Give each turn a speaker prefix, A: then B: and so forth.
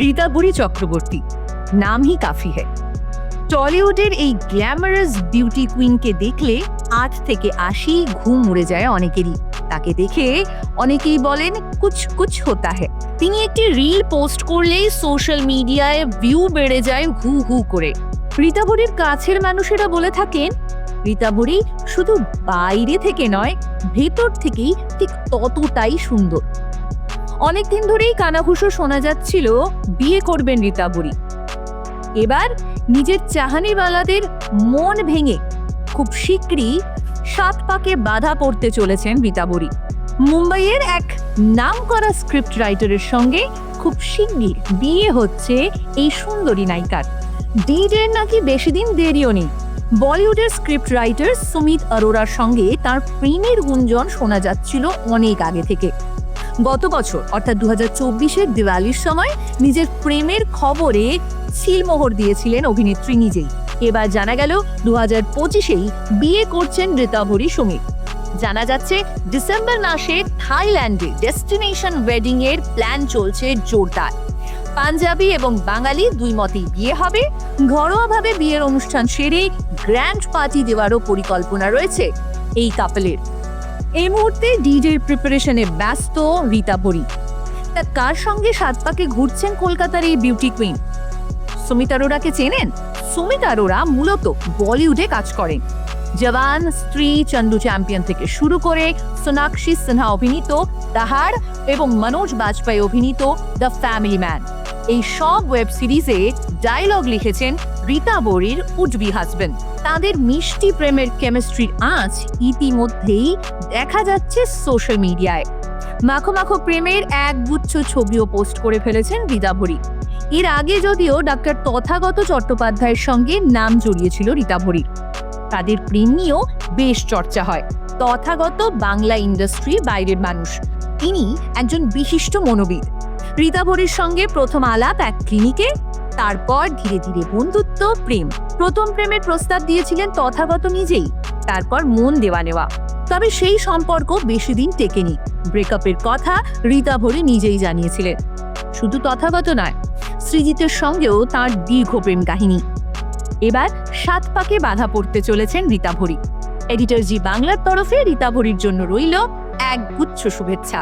A: রীতাবুড়ি চক্রবর্তী। নাম হি কাফি হ্যায় টলিউডের এই গ্ল্যামারাস বিউটি কুইনকে দেখলে আট থেকে আশি ঘুম উড়ে যায় অনেকেরই। তাকে দেখে অনেকেই বলেন, কুছ কুছ হোতা হ্যায় তিনি একটি রিল পোস্ট করলেই সোশ্যাল মিডিয়ায় ভিউ বেড়ে যায় হু হু করে। রীতাবুড়ির কাছের মানুষেরা বলে থাকেন রীতাবুড়ি শুধু বাইরে থেকে নয়, ভেতর থেকেই ঠিক ততটাই সুন্দর। অনেকদিন ধরেই কানাঘুষো শোনা যাচ্ছিল, বিয়ে করবেন রীতাবুড়ি এবার নিজের চাহানিওয়ালাদের মন ভেঙে খুব শীঘ্রই সাত পাকে বাধা পড়তে চলেছেন রীতাবুড়ি মুম্বাইয়ের এক নামকরা স্ক্রিপ্ট রাইটারের সঙ্গে খুব শিগগির বিয়ে হচ্ছে এই সুন্দরী নায়িকার। ডিডের নাকি বেশি দিন দেরিও নেই। বলিউডের স্ক্রিপ্ট রাইটার সুমিত অরোরার সঙ্গে তার প্রেমের গুঞ্জন শোনা যাচ্ছিল অনেক আগে থেকে। গত বছর, অর্থাৎ দু হাজার চব্বিশের দিওয়ালির সময়, নিজের প্রেমের খবরে সিলমোহর দিয়েছিলেন অভিনেত্রী নিজেই। এবার জানা গেল দু হাজার পঁচিশেই বিয়ে করছেন ঋতাভরি সুমিত। জানা যাচ্ছে, ডিসেম্বর মাসে থাইল্যান্ডে ডেস্টিনেশন ওয়েডিং এর প্ল্যান চলছে জোরদার। পাঞ্জাবি এবং বাঙালি দুই মতেই বিয়ে হবে। ঘরোয়াভাবে বিয়ের অনুষ্ঠান সেরে গ্র্যান্ড পার্টি দেওয়ারও পরিকল্পনা রয়েছে এই কাপলের। এই মুহূর্তে ডিজের প্রিপারেশনে ব্যস্ত রীতা বড়ি তা কার সঙ্গে সাত পাকে ঘুরছেন কলকাতার এই বিউটি কুইন সুমিত অরোরাকে চেনেন? সুমিত অরোরা মূলত বলিউডে কাজ করেন। জওয়ান, স্ত্রী, চন্দু চ্যাম্পিয়ন থেকে শুরু করে সোনাক্ষী সিনহা অভিনীত দাহার এবং মনোজ বাজপেয়ী অভিনীত দ্য ফ্যামিলি ম্যান এই সব ওয়েব সিরিজে ডায়লগ লিখেছেন রীতা বড়ির উডবি হাজবেন্ড তাদের মিষ্টি প্রেমের কেমিস্ট্রির আঁচ ইতিমধ্যেই দেখা যাচ্ছে সোশ্যাল মিডিয়ায় মাখো মাখো প্রেমের এক গুচ্ছ ছবিও পোস্ট করে ফেলেছেন রীতা রীতাভরি এর আগে যদিও ডাক্তার তথাগত চট্টোপাধ্যায়ের সঙ্গে নাম জড়িয়েছিল রীতা রীতাভরির তাদের প্রেম নিয়েও বেশ চর্চা হয়। তথাগত বাংলা ইন্ডাস্ট্রি বাইরের মানুষ। তিনি একজন বিশিষ্ট মনোবিদ। রীতাভরির সঙ্গে প্রথম আলাপ এক ক্লিনিকে, তারপর ধীরে ধীরে বন্ধুত্ব, প্রেম। প্রথম প্রেমের প্রস্তাব দিয়েছিলেন তথাগত নিজেই, তারপর মন দেওয়া নেওয়া। তবে সেই সম্পর্ক বেশি দিন টেকেনি। ব্রেকআপের কথা রীতা ভরি নিজেই জানিয়েছিলেন। শুধু তথাগত নয়, সৃজিতের সঙ্গেও তার দীর্ঘ প্রেম কাহিনী। এবার সাত পাকে বাধা পড়তে চলেছেন রীতা ভরি এডিটর জি বাংলার তরফে রীতা ভরির জন্য রইল এক গুচ্ছ শুভেচ্ছা।